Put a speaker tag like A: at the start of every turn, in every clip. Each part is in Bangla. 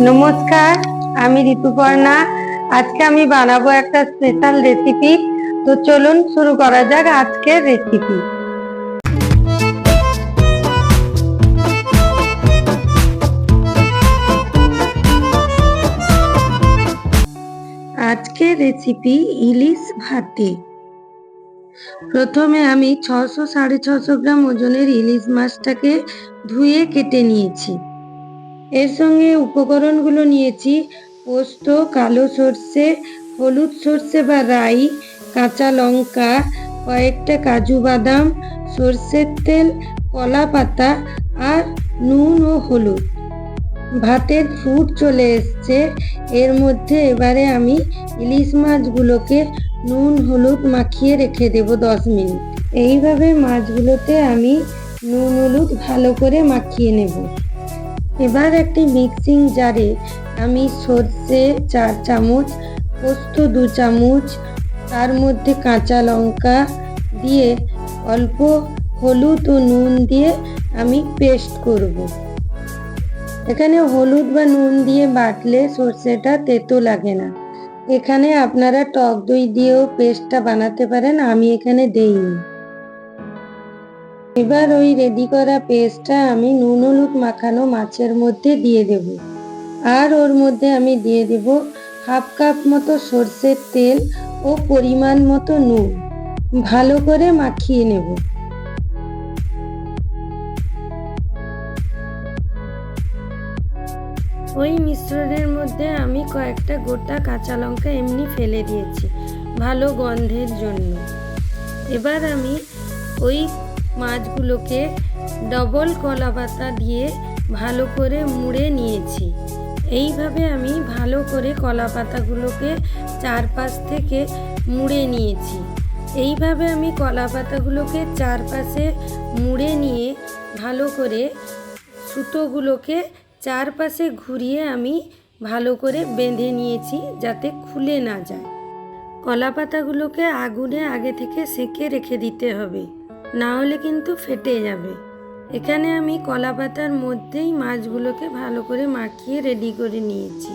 A: নমস্কার, আমি ঋতুপর্ণা। আজকে আমি বানাবো একটা স্পেশাল রেসিপি তো চলুন শুরু করা যাক আজকের রেসিপি আজকের রেসিপি ইলিশ ভাতে। প্রথমে আমি ছশো সাড়ে ছশো গ্রাম ওজনের ইলিশ মাছটাকে ধুয়ে কেটে নিয়েছি। এর সঙ্গে উপকরণগুলো নিয়েছি, পোস্ত, কালো সর্ষে, হলুদ সর্ষে বা রাই, কাঁচা লঙ্কা, কয়েকটা কাজু বাদাম, সর্ষের তেল, কলা পাতা আর নুন ও হলুদ। ভাতের ফুট চলে এসছে, এর মধ্যে এবারে আমি ইলিশ মাছগুলোকে নুন, হলুদ মাখিয়ে রেখে দেব দশ মিনিট। এইভাবে মাছগুলোতে আমি নুন, হলুদ ভালো করে মাখিয়ে নেব। এবার একটি মিক্সিং জারে আমি সর্ষে চার চামচ, পোস্ত দু চামচ, তার মধ্যে কাঁচা লঙ্কা দিয়ে অল্প হলুদ ও নুন দিয়ে আমি পেস্ট করব। এখানে হলুদ বা নুন দিয়ে বাটলে সর্ষেটা তেতো লাগে না এখানে আপনারা টক দই দিয়েও পেস্টটা বানাতে পারেন, আমি এখানে দেইনি এবার ওই রেডি করা পেস্টটা আমি নুন, হলুদ মাখানো মাছের মধ্যে দিয়ে দেব। আর ওর মধ্যে আমি দিয়ে দেব হাফ কাপ মতো সর্ষের তেল ও পরিমাণ মতো নুন। ভালো করে মাখিয়ে নেব। ওই মিশ্রণের মধ্যে আমি কয়েকটা গোটা কাঁচা লঙ্কা এমনি ফেলে দিয়েছি, ভালো গন্ধের জন্য। এবার আমি ওই মাছগুলোকে ডবল কলা পাতা দিয়ে ভালো করে মুড়ে নিয়েছি। এইভাবে আমি ভালো করে কলা পাতাগুলোকে চারপাশ থেকে মুড়ে নিয়েছি। এইভাবে আমি কলা পাতাগুলোকে চারপাশে মুড়ে নিয়ে ভালো করে সুতোগুলোকে চারপাশে ঘুরিয়ে আমি ভালো করে বেঁধে নিয়েছি যাতে খুলে না যায়। কলা পাতাগুলোকে আগুনে আগে থেকে সেঁকে রেখে দিতে হবে। না হলে কিন্তু ফেটে যাবে। এখানে আমি কলা পাতার মধ্যেই মাছগুলোকে ভালো করে মাখিয়ে রেডি করে নিয়েছি।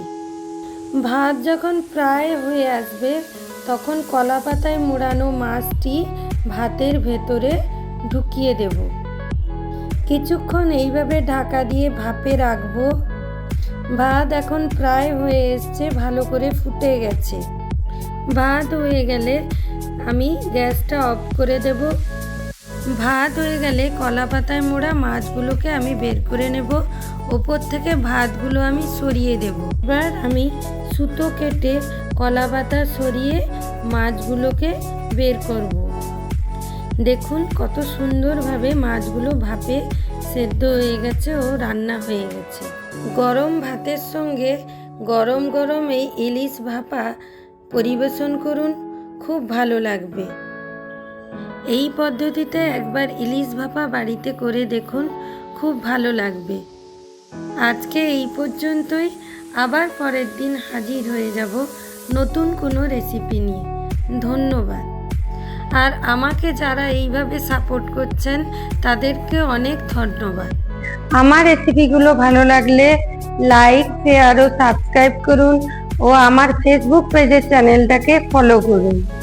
A: ভাত যখন প্রায় হয়ে আসবে, তখন কলা পাতায় মোড়ানো মাছটি ভাতের ভেতরে ঢুকিয়ে দেব। কিছুক্ষণ এইভাবে ঢাকা দিয়ে ভাপে রাখব। ভাত এখন প্রায় হয়ে এসছে, ভালো করে ফুটে গেছে। ভাত হয়ে গেলে আমি গ্যাসটা অফ করে দেব। ভাত হয়ে গেলে কলা পাতায় মোড়া মাছগুলোকে আমি বের করে নেব। ওপর থেকে ভাতগুলো আমি সরিয়ে দেব। এবার আমি সুতো কেটে কলা পাতা সরিয়ে মাছগুলোকে বের করব। দেখুন কত সুন্দরভাবে মাছগুলো ভাপে সেদ্ধ হয়ে গেছে ও রান্না হয়ে গেছে। গরম ভাতের সঙ্গে গরম গরম এই ইলিশ ভাপা পরিবেশন করুন। খুব ভালো লাগবে। এই পদ্ধতিতে একবার ইলিশ ভাপা বাড়িতে করে দেখুন, খুব ভালো লাগবে। আজকে এই পর্যন্তই। আবার পরের দিন হাজির হয়ে যাব নতুন কোনো রেসিপি নিয়ে। ধন্যবাদ। আর আমাকে যারা এইভাবে সাপোর্ট করছেন, তাদেরকে অনেক ধন্যবাদ। আমার রেসিপিগুলো ভালো লাগলে লাইক, শেয়ার ও সাবস্ক্রাইব করুন ও আমার ফেসবুক পেজের চ্যানেলটাকে ফলো করুন।